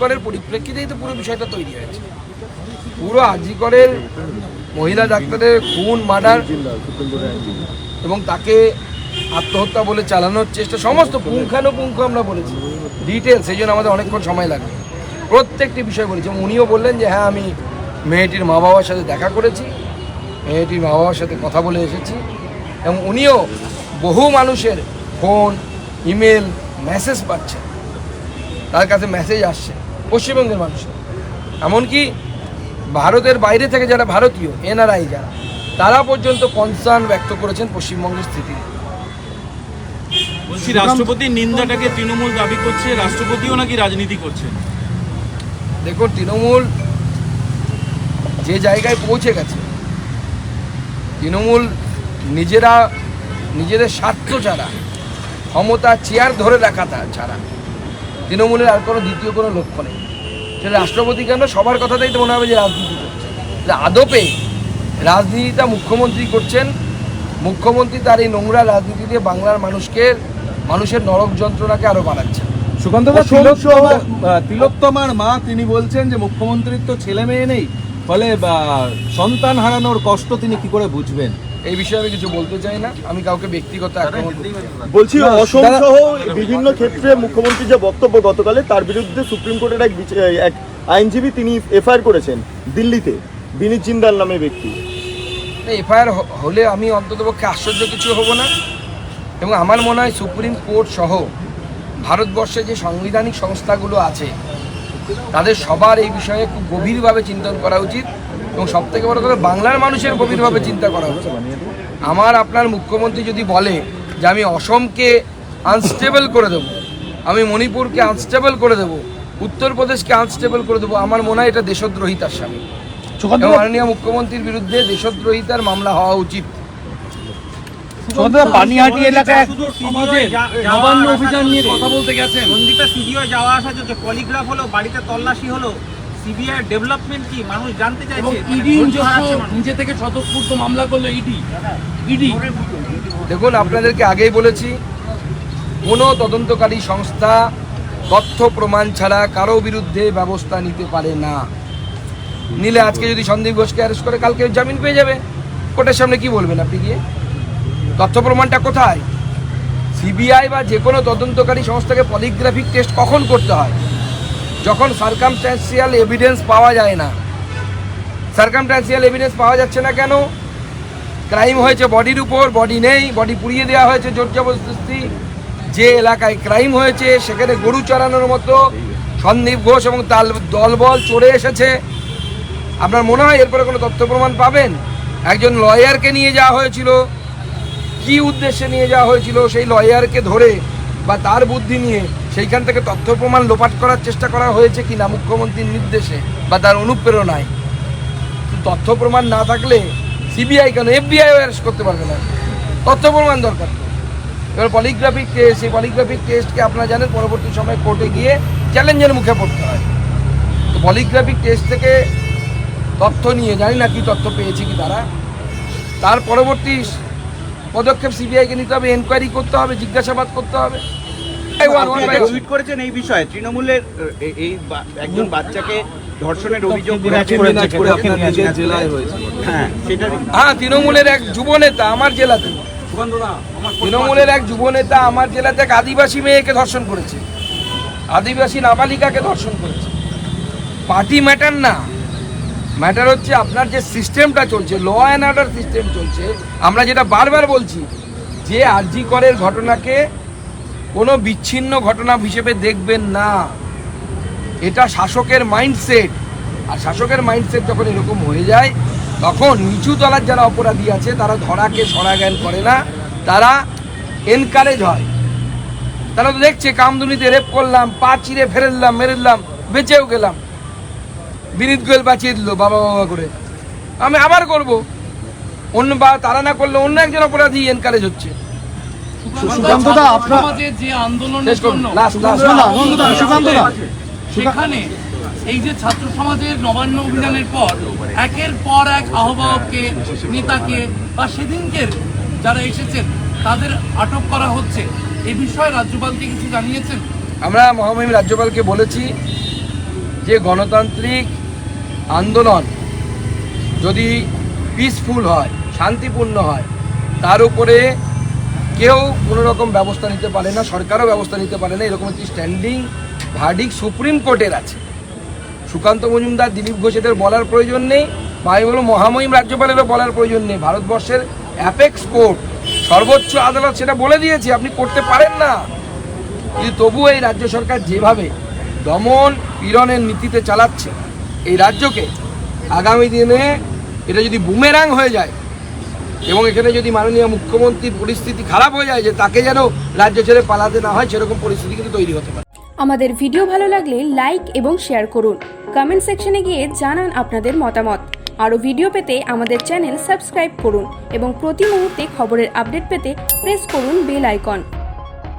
করের পরিপ্রেক্ষিতেই তো পুরো বিষয়টা তৈরি হয়েছে। পুরো আজিকরের মহিলা ডাক্তারের খুন, মার্ডার এবং তাকে আত্মহত্যা বলে চালানোর চেষ্টা, সমস্ত পুঙ্খানুপুঙ্খ আমরা বলেছি। ডিটেলস সেই জন্য আমাদের অনেকক্ষণ সময় লাগবে। প্রত্যেকটি বিষয় বলেছি। এবং উনিও বললেন যে হ্যাঁ আমি মেয়েটির মা বাবার সাথে দেখা করেছি, মেয়েটির মা বাবার সাথে কথা বলে এসেছি। এবং উনিও বহু মানুষের ফোন, ইমেল, মেসেজ পাচ্ছেন। তার কাছে মেসেজ আসছে। পশ্চিমবঙ্গের মানুষের এমনকি ভারতের বাইরে থেকে যারা ভারতীয় এনআরআই যারা তারা পর্যন্ত কনসার্ন ব্যক্ত করেছেন পশ্চিমবঙ্গের স্থিতি। বলছি রাষ্ট্রপতির নিন্দাটাকে তৃণমূল দাবি করছে রাষ্ট্রপতিও নাকি রাজনীতি করছে দেখুন তৃণমূল যে জায়গায় পৌঁছে গেছে তৃণমূল নিজেরা নিজেদের স্বার্থ ছাড়া ক্ষমতা চেয়ার ধরে রাখা ছাড়া তৃণমূলের আর কোনো দ্বিতীয় কোনো লক্ষ্য নেই। সেটা রাষ্ট্রপতি কেন? সবার কথাতেই তো মনে হবে যে রাজনীতি করছে। আদপে রাজনীতিটা মুখ্যমন্ত্রী করছেন মুখ্যমন্ত্রী তার এই নোংরা রাজনীতি দিয়ে বাংলার মানুষকে মানুষের নরক যন্ত্রণাকে আরও বাড়াচ্ছেন। সুকান্ত তিলোত্তমার তিলোত্তমার মা তিনি বলছেন যে মুখ্যমন্ত্রীর তো ছেলে মেয়ে নেই ফলে বা, সন্তান হারানোর কষ্ট তিনি কি করে বুঝবেন? এই বিষয়ে আমি কিছু বলতে চাই না। আমি কাউকে ব্যক্তিগত আক্রমণ। বলছি অসম সহ বিভিন্ন ক্ষেত্রে মুখ্যমন্ত্রী যে বক্তব্য গতকালে তার বিরুদ্ধে সুপ্রিম কোর্টের এক এক আইনজীবী তিনি এফআইআর করেছেন দিল্লিতে। বিনীত জিন্দাল নামে ব্যক্তি। এফআইআর হলে আমি অন্ততপক্ষে আশ্চর্য কিছু হব না। এবং আমার মনে হয় সুপ্রিম কোর্ট সহ ভারতবর্ষে যে সাংবিধানিক সংস্থাগুলো আছে তাদের সবার এই বিষয়ে খুব গভীরভাবে চিন্তন করা উচিত। এবং সবথেকে বড় কথা বাংলার মানুষের গভীরভাবে চিন্তা করা উচিত আমার আপনার মুখ্যমন্ত্রী যদি বলে যে আমি অসমকে আনস্টেবল করে দেবো আমি মণিপুরকে আনস্টেবল করে দেবো উত্তরপ্রদেশকে আনস্টেবল করে দেবো আমার মনে হয় এটা দেশদ্রোহিতার স্বামী। মাননীয় মুখ্যমন্ত্রীর বিরুদ্ধে দেশদ্রোহিতার মামলা হওয়া উচিত। পানিহাটি এলাকায় অভিযান নিয়ে কথা বলতে গেছেন। সন্দীপে সিবিআই যাওয়া আসা চলছে। পলিগ্রাফ হলো বাড়িতে তল্লাশি হলো। সিবিআই ডেভেলপমেন্ট কি? মানুষ জানতে চাইছে। ইডি মানুষ। নিজে থেকে স্বতঃস্ফূর্ত মামলা করল ইডি। ইডি। দেখুন আপনাদেরকে আগেই বলেছি কোনো তদন্তকারী সংস্থা তথ্য প্রমাণ ছাড়া কারও বিরুদ্ধে ব্যবস্থা নিতে পারে না। নিলে আজকে যদি সন্দীপ ঘোষকে অ্যারেস্ট করে কালকে জামিন পেয়ে যাবে। কোর্টের সামনে কি বলবেন আপনি গিয়ে? তথ্য প্রমাণটা কোথায়? সিবিআই বা যে কোনো তদন্তকারী সংস্থাকে পলিগ্রাফিক টেস্ট কখন করতে হয়? যখন সার্কামস্ট্যান্সিয়াল এভিডেন্স পাওয়া যায় না সার্কামস্ট্যান্সিয়াল এভিডেন্স পাওয়া যাচ্ছে না কেন? ক্রাইম হয়েছে বডির উপর বডি নেই বডি পুড়িয়ে দেওয়া হয়েছে জোর জবরদস্তি। যে এলাকায় ক্রাইম হয়েছে, সেখানে গরু চড়ানোর মতো সন্দীপ ঘোষ এবং তাল দলবল চড়ে এসেছে। আপনার মনে হয় এরপরে কোনো তথ্য প্রমাণ পাবেন? একজন লয়ারকে নিয়ে যাওয়া হয়েছিল। কি উদ্দেশ্যে নিয়ে যাওয়া হয়েছিল? সেই লয়ারকে ধরে বা তার বুদ্ধি নিয়ে সেইখান থেকে তথ্য প্রমাণ লোপাট করার চেষ্টা করা হয়েছে কি না মুখ্যমন্ত্রীর নির্দেশে বা তার অনুপ্রেরণায়। তথ্য প্রমাণ না থাকলে সিবিআই কেন? এফবিআই অ্যারেস্ট করতে পারবে না। তথ্য প্রমাণ দরকার। এবার পলিগ্রাফিক টেস্ট সেই পলিগ্রাফিক টেস্টকে আপনারা জানেন, পরবর্তী সময় কোর্টে গিয়ে চ্যালেঞ্জের মুখে পড়তে হয়। তো পলিগ্রাফিক টেস্ট থেকে তথ্য নিয়ে, জানি না কি তথ্য পেয়েছে কি তারা। তার পরবর্তী পদক্ষেপ সিবিআইকে নিতে হবে এনকোয়ারি করতে হবে জিজ্ঞাসাবাদ করতে হবে. টুইট করেছেন এই বিষয়ে। তৃণমূলের এই একজন বাচ্চাকে ধর্ষণের অভিযোগ জেলায় হয়েছে। হ্যাঁ হ্যাঁ তৃণমূলের এক যুব নেতা আমার জেলাতে। তৃণমূলের এক যুব নেতা আমার জেলাতে এক আদিবাসী মেয়েকে ধর্ষণ করেছে। আদিবাসী নাবালিকাকে ধর্ষণ করেছে। পার্টি ম্যাটার না। ম্যাটার হচ্ছে আপনার যে সিস্টেমটা চলছে ল অ্যান্ড অর্ডার সিস্টেম চলছে, আমরা যেটা বারবার বলছি, যে আরজি করের ঘটনাকে কোনো বিচ্ছিন্ন ঘটনা হিসেবে দেখবেন না। এটা শাসকের মাইন্ডসেট আর শাসকের মাইন্ডসেট যখন এরকম হয়ে যায়, তখন নিচু তলার যারা অপরাধী আছে, তারা ধরাকে সরা জ্ঞান করে না, তারা এনকারেজ হয়। তারা তো দেখছে, কামদুনিতে রেপ করলাম, পা চিরে ফেরেলাম মেরেলাম বেঁচেও গেলাম। বিনীত গোয়েল বাঁচিয়ে দিল বাবা বাবা করে। আমি আবার করব। অন্য বা তারা না করলে অন্য একজন অপরাধী এনকারেজ হচ্ছে। সুকান্তদা আপনার যে আন্দোলনের জন্য লাস্ট লাস্ট সুকান্তদা সেখানে এই যে ছাত্র সমাজের নবান্ন অভিযানের পর একের পর এক আহ্বায়ককে নেতাকে বা সেদিনকের যারা এসেছেন তাদের আটক করা হচ্ছে। এ বিষয়ে রাজ্যপালকে কিছু জানিয়েছেন? আমরা মহামহিম রাজ্যপালকে বলেছি যে গণতান্ত্রিক আন্দোলন যদি পিসফুল হয়, শান্তিপূর্ণ হয়, তার উপরে কেউ কোনো রকম ব্যবস্থা নিতে পারে না, সরকারও ব্যবস্থা নিতে পারে না, এরকম একটি স্ট্যান্ডিং ভার্ডিক সুপ্রিম কোর্টের আছে। সুকান্ত মজুমদার, দিলীপ ঘোষ এদের বলার প্রয়োজন নেই, বা বলব মহামহিম রাজ্যপালেরও বলার প্রয়োজন নেই। ভারতবর্ষের অ্যাপেক্স কোর্ট সর্বোচ্চ আদালত সেটা বলে দিয়েছে, আপনি করতে পারেন না। কিন্তু তবুও এই রাজ্য সরকার যেভাবে দমন পীড়নের নীতিতে চালাচ্ছে এই রাজ্যকে আগামী দিনে এটা যদি বুমেরাং হয়ে যায় এবং এখানে যদি মাননীয় মুখ্যমন্ত্রীর পরিস্থিতি খারাপ হয়ে যায় যে তাকে যেন রাজ্য ছেড়ে পালাতে না হয়, সেরকম পরিস্থিতি কিন্তু তৈরি হতে পারে। আমাদের ভিডিও ভালো লাগলে লাইক এবং শেয়ার করুন। কমেন্ট সেকশনে গিয়ে জানান আপনাদের মতামত। আরও ভিডিও পেতে আমাদের চ্যানেল সাবস্ক্রাইব করুন এবং প্রতি মুহূর্তে খবরের আপডেট পেতে প্রেস করুন বেল আইকন।